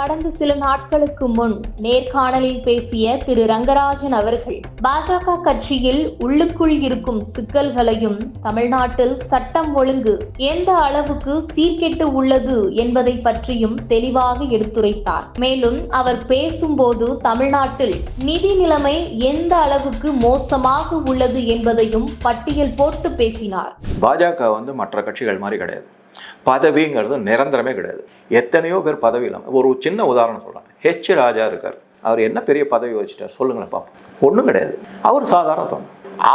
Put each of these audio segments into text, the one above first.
கடந்த சில நாட்களுக்கு முன் நேர்காணலில் பேசிய திரு ரங்கராஜன் அவர்கள் பாஜக கட்சியில் உள்ளுக்குள் இருக்கும் சிக்கல்களையும் தமிழ்நாட்டில் சட்டம் ஒழுங்கு எந்த அளவுக்கு சீர்கெட்டு உள்ளது என்பதை பற்றியும் தெளிவாக எடுத்துரைத்தார். மேலும் அவர் பேசும்போது தமிழ்நாட்டில் நிதி நிலைமை எந்த அளவுக்கு மோசமாக உள்ளது என்பதையும் பட்டியல் போட்டு பேசினார். பாஜக வந்து மற்ற கட்சிகள் மாதிரி கிடையாது. பதவிங்கிறது நிரந்தரமே கிடையாது. எத்தனையோ பேர் பதவி இல்லாமல் ஒரு சின்ன உதாரணம் சொல்கிறேன் ஹெச் ராஜா இருக்கார். அவர் என்ன பெரிய பதவி வச்சுட்டார் சொல்லுங்களேன் பார்ப்போம் ஒன்றும் கிடையாது. அவர் சாதாரண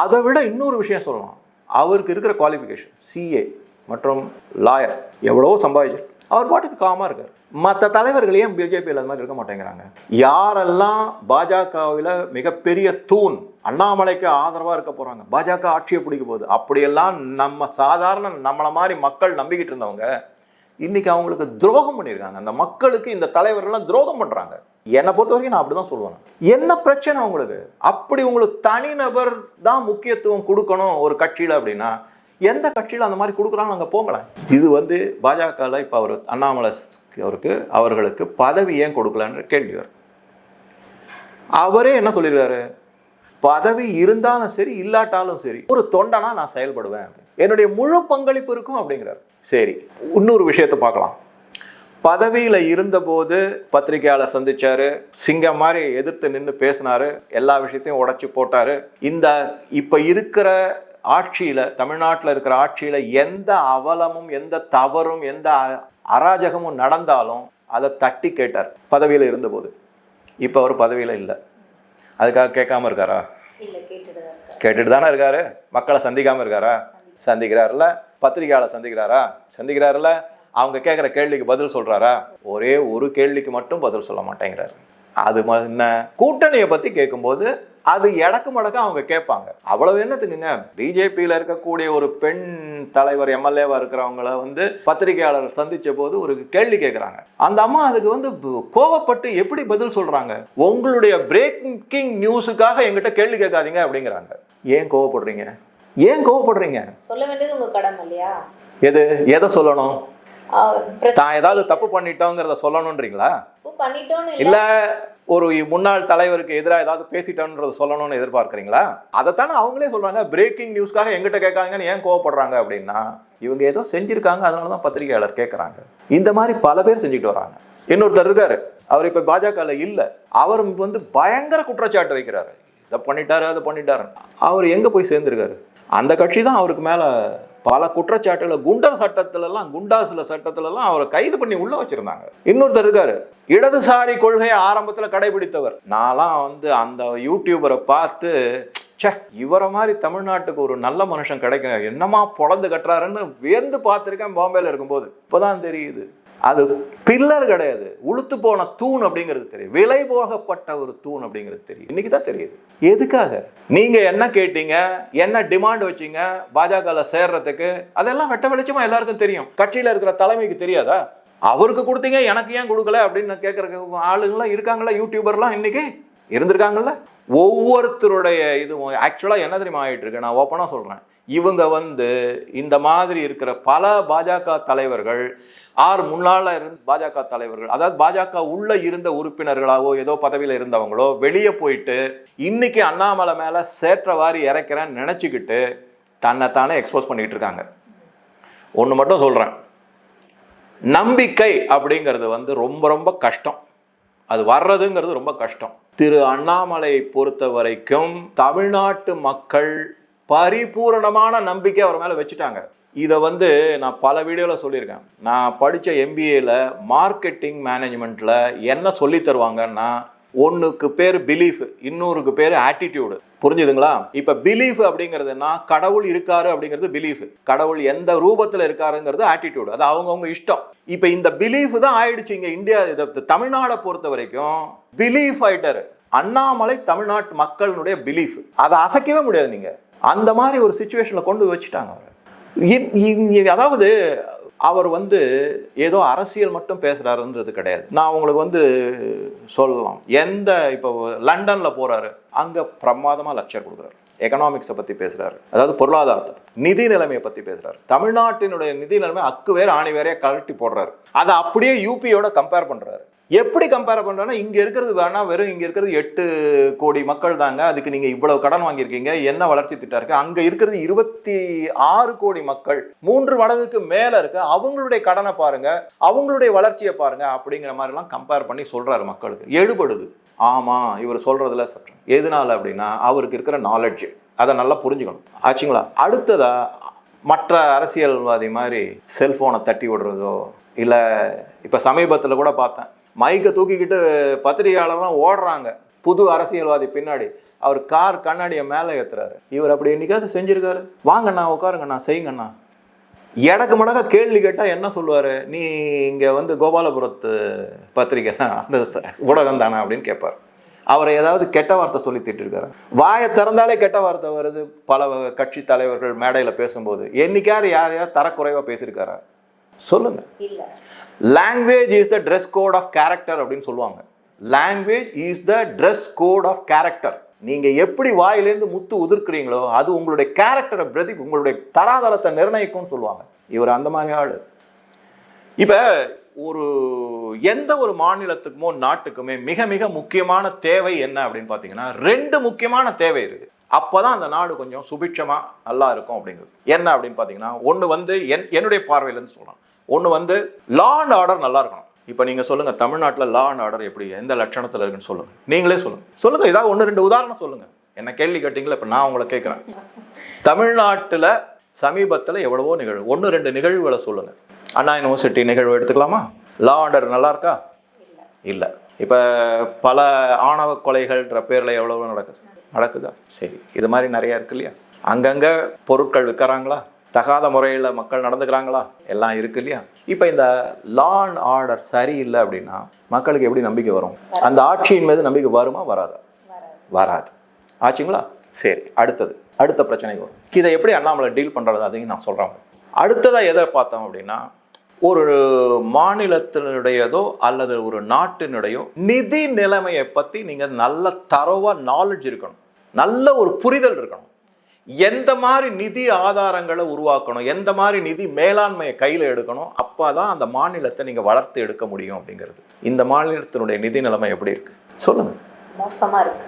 அதை விட இன்னொரு விஷயம் சொல்லலாம் அவருக்கு இருக்கிற குவாலிஃபிகேஷன் சிஏ மற்றும் லாயர் எவ்வளவோ சம்பாதிச்சிருக்கு அவர் பாட்டுக்கு காமாக இருக்கார். மற்ற தலைவர்கள் ஏன் பிஜேபியில் அது மாதிரி இருக்க மாட்டேங்கிறாங்க? யாரெல்லாம் பாஜகவில் மிகப்பெரிய தூண் அண்ணாமலைக்கு ஆதரவாக இருக்க போகிறாங்க பாஜக ஆட்சியை பிடிக்க போகுது. அப்படியெல்லாம் நம்ம சாதாரண நம்மளை மாதிரி மக்கள் நம்பிக்கிட்டு இருந்தவங்க இன்றைக்கி அவங்களுக்கு துரோகம் பண்ணியிருக்காங்க. அந்த மக்களுக்கு இந்த தலைவர்கள்லாம் துரோகம் பண்ணுறாங்க என்னை பொறுத்த வரைக்கும் நான் அப்படி தான் சொல்லுவேன். என்ன பிரச்சனை உங்களுக்கு? அப்படி உங்களுக்கு தனிநபர் தான் முக்கியத்துவம் கொடுக்கணும் ஒரு கட்சியில் அப்படின்னா எந்த கட்சியில் அந்த மாதிரி கொடுக்குறாங்க அங்கே போங்களேன். இது வந்து பாஜகவில் இப்போ அவர் அண்ணாமலை அவருக்கு அவர்களுக்கு பதவி ஏன் கொடுக்கலன்ற கேள்வி வரும். அவரே என்ன சொல்லியிருக்காரு? பதவி இருந்தாலும் சரி இல்லாட்டாலும் சரி ஒரு தொண்டனா நான் செயல்படுவேன். என்னுடைய முழு பங்களிப்பு இருக்கும் அப்படிங்கிறார். சரி இன்னொரு விஷயத்தை பார்க்கலாம். பதவியில் இருந்தபோது பத்திரிகையாளர் சந்திச்சாரு. சிங்கம் மாதிரி எதிர்த்து நின்று பேசினாரு. எல்லா விஷயத்தையும் உடச்சி போட்டாரு. இந்த இப்போ இருக்கிற ஆட்சியில் தமிழ்நாட்டில் இருக்கிற ஆட்சியில் எந்த அவலமும் எந்த தவறும் எந்த அ- அராஜகமும் நடந்தாலும் அதை தட்டி கேட்டார் பதவியில் இருந்தபோது. இப்போ அவர் பதவியில் இல்லை. அதுக்காக கேட்காம இருக்காரா? கேட்டுட்டு தானே இருக்காரு. மக்களை சந்திக்காம இருக்காரா? சந்திக்கிறாருல? பத்திரிகையாளர் சந்திக்கிறாரா? சந்திக்கிறாருல? அவங்க கேட்குற கேள்விக்கு பதில் சொல்கிறாரா ஒரே ஒரு கேள்விக்கு மட்டும் பதில் சொல்ல மாட்டேங்கிறாரு. அது என்ன? கூட்டணியை பற்றி கேட்கும்போது அது எடக்கு மடக்க அவங்க கேட்பாங்க. அவ்வளவு என்னத்துக்குங்க? பிஜேபியில் இருக்கக்கூடிய ஒரு பெண் தலைவர் எம்எல்ஏவா இருக்கிறவங்கள வந்து பத்திரிகையாளர் சந்திச்ச போது ஒரு கேள்வி கேட்குறாங்க அந்த அம்மா அதுக்கு வந்து கோவப்பட்டு எப்படி பதில் சொல்றாங்க? உங்களுடைய பிரேக்கிங் நியூஸுக்காக எங்கிட்ட கேள்வி கேட்காதீங்க அப்படிங்கிறாங்க. ஏன் கோவப்படுறீங்க? ஏன் கோவப்படுறீங்க? சொல்ல வேண்டியது உங்க கடமை இல்லையா? எது? எதை சொல்லணும்? தான் ஏதாவது தப்பு பண்ணிட்டோங்கிறத சொல்லணுன்றீங்களா? இல்ல. இல்ல ஒரு முன்னாள் தலைவருக்கு எதிராக ஏதாவது பேசிட்டோன்றது சொல்லணும்னு எதிர்பார்க்குறீங்களா? அதைத்தானே அவங்களே சொல்கிறாங்க பிரேக்கிங் நியூஸ்க்காக எங்கிட்ட கேட்காங்கன்னு ஏன் கோவப்படுறாங்க அப்படின்னா இவங்க ஏதோ செஞ்சுருக்காங்க அதனால தான் பத்திரிகையாளர் கேட்குறாங்க. இந்த மாதிரி பல பேர் செஞ்சுட்டு வராங்க. இன்னொருத்தர் இருக்காரு அவர் இப்போ பாஜகவில் இல்லை அவர் வந்து பயங்கர குற்றச்சாட்டு வைக்கிறாரு. இதை பண்ணிட்டாரு அதை பண்ணிட்டாரு அவர் எங்கே போய் சேர்ந்துருக்காரு? அந்த கட்சி தான் அவருக்கு மேலே பல குற்றச்சாட்டுகளை குண்டர் சட்டத்திலலாம் குண்டாசில் சட்டத்திலலாம் அவரை கைது பண்ணி உள்ள வச்சிருந்தாங்க. இன்னொருத்தர் இருக்காரு. இடதுசாரி கொள்கையை ஆரம்பத்தில் கடைபிடித்தவர். நான்லாம் வந்து அந்த யூடியூபரை பார்த்து சே இவரை மாதிரி தமிழ்நாட்டுக்கு ஒரு நல்ல மனுஷன் கிடைக்கிற என்னமா பொழந்து கட்டுறாருன்னு வியந்து பார்த்துருக்கேன் பாம்பேல இருக்கும்போது. இப்போதான் தெரியுது. அது பில்லர் கிடையாது. உளுத்து போன தூண் அப்படிங்கிறது தெரியும். விலை போகப்பட்ட ஒரு தூண் அப்படிங்கிறது தெரியும். இன்னைக்கு தான் தெரியுது. எதுக்காக? நீங்க என்ன கேட்டீங்க? என்ன டிமாண்ட் வச்சீங்க? பாஜகல சேர்றதுக்கு? அதெல்லாம் வெட்ட வெளிச்சமா எல்லாருக்கும் தெரியும். கட்சியில இருக்கிற தலைமைக்கு தெரியாதா? அவருக்கு கொடுத்தீங்க எனக்கு ஏன் கொடுக்கல அப்படின்னு கேட்குற ஆளுங்களாம் இருக்காங்களா யூடியூபர்லாம் இன்னைக்கு? இருந்திருக்காங்கல்ல? ஒவ்வொருத்தருடைய இதுவும் ஆக்சுவலாக என்ன தெரியுமா ஆயிட்டு இருக்கு நான் ஓப்பனாக சொல்கிறேன் இவங்க வந்து இந்த மாதிரி இருக்கிற பல பாஜக தலைவர்கள் ஆறு முன்னால இருந்த பாஜக தலைவர்கள் அதாவது பாஜக உள்ள இருந்த உறுப்பினர்களாவோ ஏதோ பதவியில் இருந்தவங்களோ வெளியே போயிட்டு இன்னைக்கு அண்ணாமலை மேலே சேற்றவாரி இறக்கிறேன்னு நினச்சிக்கிட்டு தன்னைத்தானே எக்ஸ்போஸ் பண்ணிட்டு இருக்காங்க. ஒன்று மட்டும் சொல்கிறேன் நம்பிக்கை அப்படிங்கிறது வந்து ரொம்ப ரொம்ப கஷ்டம். அது வர்றதுங்கிறது ரொம்ப கஷ்டம். திரு அண்ணாமலை பொறுத்த வரைக்கும் தமிழ்நாட்டு மக்கள் பரிபூரணமான நம்பிக்கை அவர் மேலே வச்சுட்டாங்க. இதை வந்து நான் பல வீடியோவில் சொல்லியிருக்கேன். நான் படித்த எம்பிஏல மார்க்கெட்டிங் மேனேஜ்மெண்ட்டில் என்ன சொல்லி தருவாங்கன்னா ஒன்றுக்கு பேர் பிலீஃப் இன்னொருக்கு பேர் ஆட்டிடியூடு புரிஞ்சுதுங்களா? இப்போ பிலீஃப் அப்படிங்கிறதுனா கடவுள் இருக்காரு அப்படிங்கிறது பிலீஃப் கடவுள் எந்த ரூபத்தில் இருக்காருங்கிறது ஆட்டிடியூடு அது அவங்கவுங்க இஷ்டம். இப்போ இந்த பிலீஃப் தான் ஆயிடுச்சு இங்கே இந்தியா இதை தமிழ்நாடை பொறுத்த வரைக்கும் பிலீஃப் ஆயிட்டாரு. அண்ணாமலை தமிழ்நாட்டு மக்களினுடைய பிலீஃப் அதை அசைக்கவே முடியாது நீங்கள் அந்த மாதிரி ஒரு சுச்சுவேஷனில் கொண்டு வச்சுட்டாங்க அவரை. இ- அதாவது அவர் வந்து ஏதோ அரசியல் மட்டும் பேசுகிறாருன்றது கிடையாது. நான் உங்களுக்கு வந்து சொல்லலாம். எந்த இப்போ லண்டனில் போகிறாரு அங்கே பிரமாதமாக லெக்சர் கொடுக்குறாரு. எக்கனாமிக்ஸை பற்றி பேசுகிறாரு அதாவது பொருளாதாரத்தை நிதி நிலைமையை பற்றி பேசுகிறாரு தமிழ்நாட்டினுடைய நிதி நிலைமை அக்கு வேறு ஆணி வேறையா கழட்டி போடுறாரு. அதை அப்படியே யூபியோட கம்பேர் பண்ணுறாரு எப்படி கம்பேர் பண்ணுறோன்னா இங்கே இருக்கிறது வேணா வெறும் இங்கே இருக்கிறது எட்டு கோடி மக்கள் தாங்க. அதுக்கு நீங்கள் இவ்வளோ கடன் வாங்கியிருக்கீங்க. என்ன வளர்ச்சி திட்டம் இருக்குது அங்கே இருக்கிறது இருபத்தி ஆறு கோடி மக்கள். மூன்று மடங்குக்கு மேலே இருக்கு. அவங்களுடைய கடனை பாருங்கள் அவங்களுடைய வளர்ச்சியை பாருங்கள் அப்படிங்கிற மாதிரிலாம் கம்பேர் பண்ணி சொல்கிறாரு மக்களுக்கு. எடுபடுது ஆமாம் இவர் சொல்கிறதுல சட்டம். எதனால அப்படின்னா அவருக்கு இருக்கிற நாலெட்ஜ் அதை நல்லா புரிஞ்சுக்கணும். ஆச்சுங்களா? அடுத்ததா மற்ற அரசியல்வாதி மாதிரி செல்ஃபோனை தட்டி விடுறதோ இல்லை இப்போ சமீபத்தில் கூட பார்த்தேன். மைக்கை தூக்கிக்கிட்டு பத்திரிகையாளர்லாம் ஓடுறாங்க. புது அரசியல்வாதி பின்னாடி. அவர் கார் கண்ணாடியை மேலே ஏற்றுறாரு இவர் அப்படி என்னைக்காவது செஞ்சுருக்காரு? வாங்கண்ணா உட்காருங்கண்ணா செய்யுங்கண்ணா. எடக்கு மடக்க கேள்வி கேட்டால் என்ன சொல்லுவார்? நீ இங்கே வந்து கோபாலபுரத்து பத்திரிக்கை தான் அந்த ஊடகம் தானே அப்படின்னு கேட்பார். அவரை ஏதாவது கெட்ட வார்த்தை சொல்லி திட்டிருக்காரு. வாயை திறந்தாலே கெட்ட வார்த்தை வருது. பல கட்சி தலைவர்கள் மேடையில் பேசும்போது. என்னைக்காரு யார் யார் தரக்குறைவாக பேசியிருக்காரா? சொல்லுங்க. Language is the dress code of character அப்படின்னு சொல்லுவாங்க. Language is the dress code of character நீங்க எப்படி வாயிலேருந்து முத்து உதிர்க்கிறீங்களோ அது உங்களுடைய கேரக்டரை பிரதி உங்களுடைய தராதரத்தை நிர்ணயிக்கும்னு சொல்லுவாங்க. இவர் அந்த மாதிரி ஆளு. இப்ப ஒரு எந்த ஒரு மாநிலத்துக்குமோ நாட்டுக்குமே மிக மிக முக்கியமான தேவை என்ன அப்படின்னு பார்த்தீங்கன்னா ரெண்டு முக்கியமான தேவை இருக்கு அப்பதான் அந்த நாடு கொஞ்சம் சுபிட்சமா நல்லா இருக்கும் அப்படிங்கிறது. என்ன அப்படின்னு பார்த்தீங்கன்னா ஒன்று வந்து என் என்னுடைய பார்வையிலேருந்து சொல்லலாம். ஒன்று வந்து லா அண்ட் ஆர்டர் நல்லா இருக்கணும். இப்போ நீங்க சொல்லுங்க தமிழ்நாட்டில் லா அண்ட் ஆர்டர் எப்படி எந்த லட்சணத்தில் இருக்குன்னு சொல்லுங்க. நீங்களே சொல்லுங்க. சொல்லுங்க ஏதாவது ஒன்று ரெண்டு உதாரணம் சொல்லுங்க. என்ன கேள்வி கேட்டீங்களா? இப்போ நான் உங்களை கேட்குறேன். தமிழ்நாட்டில் சமீபத்தில் எவ்வளவோ நிகழ்வு ஒன்று ரெண்டு நிகழ்வுகளை சொல்லுங்க. அண்ணா யூனிவர்சிட்டி நிகழ்வு எடுத்துக்கலாமா? லா ஆர்டர் நல்லா இருக்கா? இல்லை. இப்போ பல ஆணவ கொலைகள்ன்ற பேரில் எவ்வளவோ நடக்குது. நடக்குதா? சரி. இது மாதிரி நிறையா இருக்கு இல்லையா? அங்கங்கே பொருட்கள் விற்கிறாங்களா? தகாத முறையில் மக்கள் நடந்துக்கிறாங்களா? எல்லாம் இருக்கு இல்லையா? இப்போ இந்த லா அண்ட் ஆர்டர் சரியில்லை அப்படின்னா மக்களுக்கு எப்படி நம்பிக்கை வரும்? அந்த ஆட்சியின் மீது நம்பிக்கை வருமா வராதா? வராது. ஆச்சுங்களா? சரி அடுத்தது. அடுத்த பிரச்சனை வரும். இதை எப்படி அண்ணாமலை டீல் பண்ணுறது அதையும் நான் சொல்கிறேன் அடுத்ததாக எதை பார்த்தோம் அப்படின்னா ஒரு மாநிலத்தினுடையதோ அல்லது ஒரு நாட்டினுடையோ நிதி நிலைமையை பற்றி நீங்கள் நல்ல தரவாக நாலேஜ் இருக்கணும். நல்ல ஒரு புரிதல் இருக்கணும். எந்த மாதிரி நிதி ஆதாரங்களை உருவாக்கணும் எந்த மாதிரி நிதி மேலாண்மையை கையில் எடுக்கணும் அப்போ தான் அந்த மாநிலத்தை நீங்கள் வளர்த்து எடுக்க முடியும் அப்படிங்கிறது. இந்த மாநிலத்தினுடைய நிதி நிலைமை எப்படி இருக்கு? சொல்லுங்கள் மோசமா இருக்கு.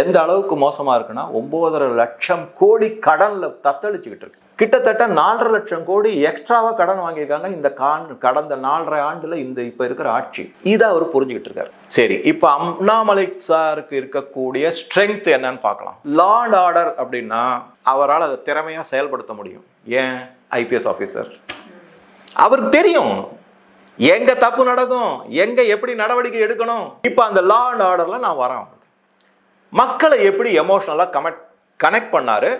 எந்த அளவுக்கு மோசமா இருக்குன்னா ஒன்பதரை லட்சம் கோடி கடன்ல தத்தளிச்சுக்கிட்டு இருக்கு. கிட்டத்தட்ட நாலரை லட்சம் கோடி எக்ஸ்ட்ராவாக கடன் வாங்கியிருக்காங்க. இந்த கான் கடந்த நாலரை ஆண்டில் இந்த இப்போ இருக்கிற ஆட்சி. இதை அவர் புரிஞ்சுக்கிட்டு இருக்காரு. சரி இப்போ அண்ணாமலை சாருக்கு இருக்கக்கூடிய ஸ்ட்ரென்த் என்னன்னு பார்க்கலாம். லா அண்ட் ஆர்டர் அப்படின்னா அவரால் அதை திறமையாக செயல்படுத்த முடியும். ஏன்? ஐபிஎஸ் ஆஃபீஸர் அவருக்கு தெரியும். எங்க தப்பு நடக்கும்? எங்க எப்படி நடவடிக்கை எடுக்கணும்? இப்போ அந்த லா அண்ட் ஆர்டர்ல நான் வரேன் மக்களை எப்படி எமோஷனலாக கமெண்ட் கனெக்ட் பண்ணாரு?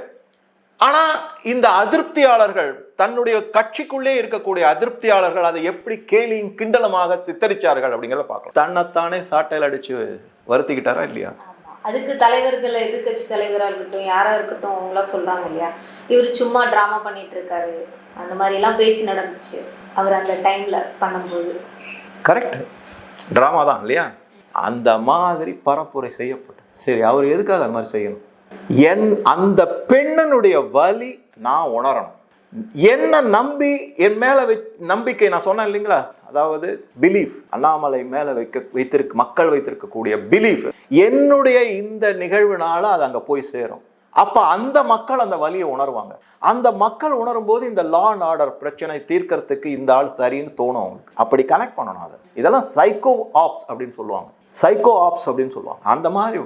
ஆனா இந்த அதிருப்தியாளர்கள் தன்னுடைய கட்சிக்குள்ளே இருக்கக்கூடிய அதிருப்தியாளர்கள் அதை எப்படி கேலியும் கிண்டலமாக சித்தரிச்சார்கள் அப்படிங்கிறத பார்க்கலாம். தன்னைத்தானே சாட்டையில் அடிச்சு வருத்திக்கிட்டாரா இல்லையா. அதுக்கு தலைவர்கள் எதிர்க்கட்சி தலைவரா இருக்கட்டும் யாரா இருக்கட்டும் அவங்களாம் சொல்றாங்க இல்லையா? இவர் சும்மா டிராமா பண்ணிட்டு இருக்காரு அந்த மாதிரி எல்லாம் பேச்சு நடந்துச்சு. அவர் அந்த டைம்ல பண்ணும்போது. கரெக்ட் ட்ராமா தான் இல்லையா? அந்த மாதிரி பரப்புரை செய்யப்பட்டது. சரி அவர் எதுக்காக அந்த மாதிரி செய்யணும்? என் அந்த பெண்ணனுடைய வலி நான் உணரணும். என்ன நம்பி என் மேல வை நம்பிக்கை நான் சொன்னேன் இல்லைங்களா? அதாவது பிலீஃப் அண்ணாமலை மேல வைக்க வைத்திருக்க மக்கள் வைத்திருக்கக்கூடிய பிலீஃப் என்னுடைய இந்த நிகழ்வுனால அது அங்க போய் சேரும். அப்ப அந்த மக்கள் அந்த வலியை உணர்வாங்க. அந்த மக்கள் உணரும் போது இந்த லா அண்ட் ஆர்டர் பிரச்சனை தீர்க்கறதுக்கு இந்த ஆள் சரின்னு தோணும் அவங்களுக்கு. அப்படி கனெக்ட் பண்ணணும் அதை. இதெல்லாம் சைக்கோ ஆப்ஸ் அப்படின்னு சொல்லுவாங்க. சைக்கோ ஆப்ஸ் அப்படின்னு சொல்லுவாங்க. அந்த மாதிரி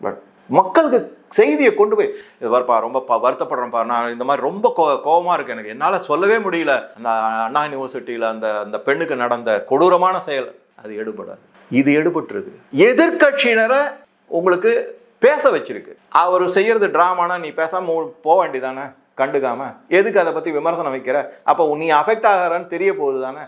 பட் மக்களுக்கு செய்தியை கொண்டு போய் வரப்பா ரொம்ப ப வருத்தப்படுறேன்ப்பா. நான் இந்த மாதிரி ரொம்ப கோ கோவமாக இருக்கு எனக்கு. என்னால் சொல்லவே முடியல. அந்த அண்ணா யூனிவர்சிட்டியில் அந்த அந்த பெண்ணுக்கு நடந்த கொடூரமான செயல் அது எடுபடாது. இது எடுபட்டுருக்கு. எதிர்க்கட்சியினரை உங்களுக்கு பேச வச்சிருக்கு. அவர் செய்யறது ட்ராமானா நீ பேசாம போக வேண்டியதானே? கண்டுக்காம? எதுக்கு அதை பற்றி விமர்சனம் வைக்கிற? அப்போ நீ அஃபெக்ட் ஆகிறான்னு தெரிய போகுது தானே